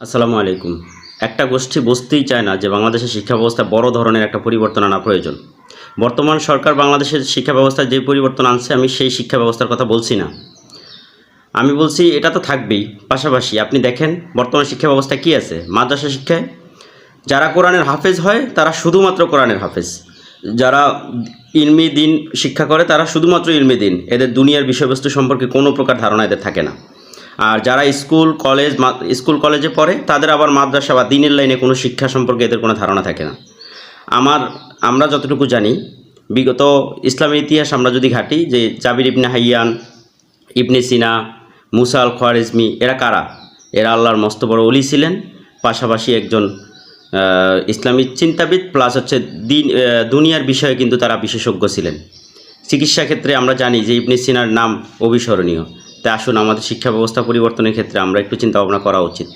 আসসালামু আলাইকুম। একটা গোষ্ঠী বুঝতেই চায় না যে বাংলাদেশের শিক্ষা ব্যবস্থা বড় ধরনের একটা পরিবর্তন আনা প্রয়োজন। বর্তমান সরকার বাংলাদেশের শিক্ষা ব্যবস্থায় যে পরিবর্তন আনছে, আমি সেই শিক্ষা ব্যবস্থার কথা বলছি না। আমি বলছি, এটা তো থাকবেই। পাশাপাশি আপনি দেখেন, বর্তমান শিক্ষা ব্যবস্থা কী আছে? মাদ্রাসা শিক্ষায় যারা কোরআনের হাফেজ হয়, তারা শুধুমাত্র কোরআনের হাফেজ। যারা ইলমি দিন শিক্ষা করে, তারা শুধুমাত্র ইলমি দিন। এদের দুনিয়ার বিষয়বস্তু সম্পর্কে কোনো প্রকার ধারণা এদের থাকে না। আর যারা স্কুল, কলেজ স্কুল, কলেজে পড়ে, তাদের আবার মাদ্রাসা বা দিনের লাইনে কোনো শিক্ষা সম্পর্কে এদের কোনো ধারণা থাকে না। আমার, আমরা যতটুকু জানি, বিগত ইসলামের ইতিহাস আমরা যদি ঘাটি যে জাবির ইবনে হাইয়ান, ইবনে সিনা, মুসা আল খোয়ারিজমি এরা কারা? এরা আল্লাহর মস্ত বড় অলি ছিলেন, পাশাপাশি একজন ইসলামিক চিন্তাবিদ প্লাস হচ্ছে দিন দুনিয়ার বিষয়ে কিন্তু তারা বিশেষজ্ঞ ছিলেন। চিকিৎসা ক্ষেত্রে আমরা জানি যে ইবনে সিনার নাম অবিস্মরণীয়। তাই আসুন আমাদের শিক্ষা ব্যবস্থা পরিবর্তনের ক্ষেত্রে আমরা একটু চিন্তা ভাবনা করা উচিত।